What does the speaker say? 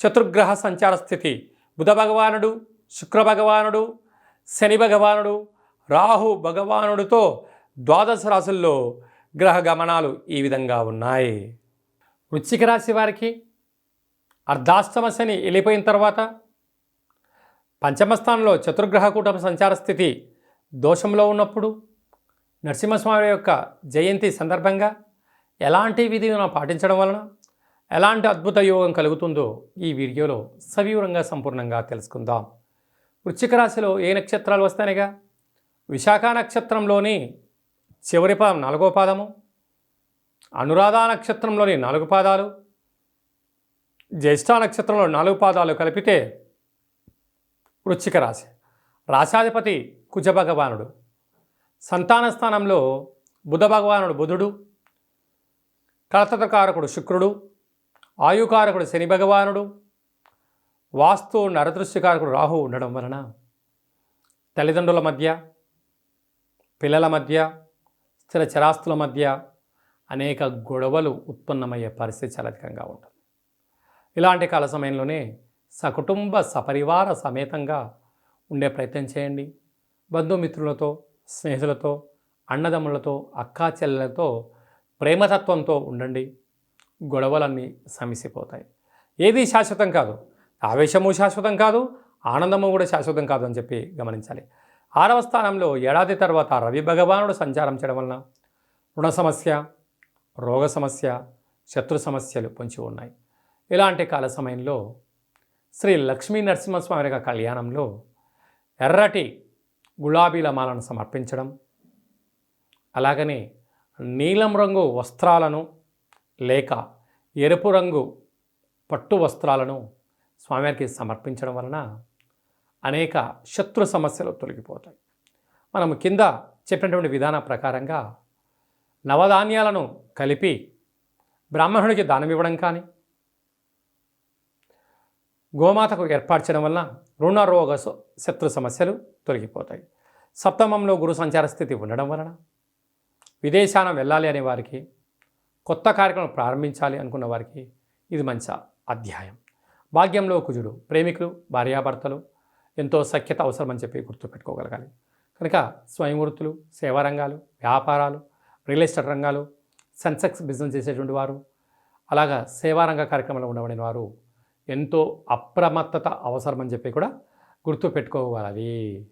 చతుర్గ్రహ సంచార స్థితి. బుధ భగవానుడు శుక్ర భగవానుడు శని భగవానుడు రాహు భగవానుడితో ద్వాదశ రాశుల్లో గ్రహ గమనాలు ఈ విధంగా ఉన్నాయి. వృశ్చిక రాశి వారికి అర్ధాష్టమ శని వెళ్ళిపోయిన తర్వాత పంచమస్థానంలో చతుర్గ్రహ కూటమి సంచార స్థితి దోషంలో ఉన్నప్పుడు నరసింహస్వామి యొక్క జయంతి సందర్భంగా ఎలాంటి విధిని పాటించడం వలన ఎలాంటి అద్భుత యోగం కలుగుతుందో ఈ వీడియోలో సవివరంగా సంపూర్ణంగా తెలుసుకుందాం. వృశ్చిక రాశిలో ఏ నక్షత్రాలు వస్తాయిగా? విశాఖ నక్షత్రంలోని చివరి పాదం నాలుగో పాదము అనురాధ నక్షత్రంలోని నాలుగు పాదాలు జ్యేష్ఠ నక్షత్రంలో నాలుగు పాదాలు కలిపితే వృశ్చిక రాశి. రాశాధిపతి కుజ భగవానుడు. సంతాన స్థానంలో బుధ భగవానుడు బుధుడు. కలతకారకుడు శుక్రుడు. ఆయుకారకుడు శని భగవానుడు వాస్తు నరదృశ్యకారకుడు రాహు ఉండడం వలన తల్లిదండ్రుల మధ్య పిల్లల మధ్య స్థిర చరాస్తుల మధ్య అనేక గొడవలు ఉత్పన్నమయ్యే పరిస్థితి చాలా అధికంగా ఉంటుంది. ఇలాంటి కాల సమయంలోనే సకుటుంబ సపరివార సమేతంగా ఉండే ప్రయత్నం చేయండి. బంధుమిత్రులతో స్నేహితులతో అన్నదమ్ములతో అక్కా చెల్లెలతో ప్రేమతత్వంతో ఉండండి. గొడవలన్నీ సమిసిపోతాయి. ఏది శాశ్వతం కాదు. ఆవేశము శాశ్వతం కాదు ఆనందము కూడా శాశ్వతం కాదు అని చెప్పి గమనించాలి. ఆరవ స్థానంలో ఏడాది తర్వాత రవి భగవానుడు సంచారం చేయడం వలన రుణ సమస్య రోగ సమస్య శత్రు సమస్యలు పొంచి ఉన్నాయి. ఇలాంటి కాల సమయంలో శ్రీ లక్ష్మీ నరసింహస్వామి యొక్క కళ్యాణంలో ఎర్రటి గులాబీల మాలను సమర్పించడం అలాగనే నీలం రంగు వస్త్రాలను లేక ఎరుపు రంగు పట్టు వస్త్రాలను స్వామివారికి సమర్పించడం వలన అనేక శత్రు సమస్యలు తొలగిపోతాయి. మనం కింద చెప్పినటువంటి విధాన ప్రకారంగా నవధాన్యాలను కలిపి బ్రాహ్మణుడికి దానం ఇవ్వడం కానీ గోమాతకు ఏర్పరచడం వలన రుణరోగ శత్రు సమస్యలు తొలగిపోతాయి. సప్తమంలో గురు సంచార స్థితి ఉండడం వలన విదేశాన వెళ్ళాలి అనే వారికి కొత్త కార్యక్రమం ప్రారంభించాలి అనుకున్న వారికి ఇది మంచి అధ్యాయం. భాగ్యంలో కుజుడు ప్రేమికులు భార్యాభర్తలు ఎంతో సఖ్యత అవసరమని చెప్పి గుర్తుపెట్టుకోగలగాలి. కనుక స్వయం వృత్తులు వ్యాపారాలు రియల్ ఎస్టేట్ రంగాలు సెన్సెక్స్ బిజినెస్ చేసేటువంటి వారు అలాగా సేవారంగ కార్యక్రమంలో ఉండబడిన వారు ఎంతో అప్రమత్తత అవసరమని చెప్పి కూడా గుర్తుపెట్టుకోగలవి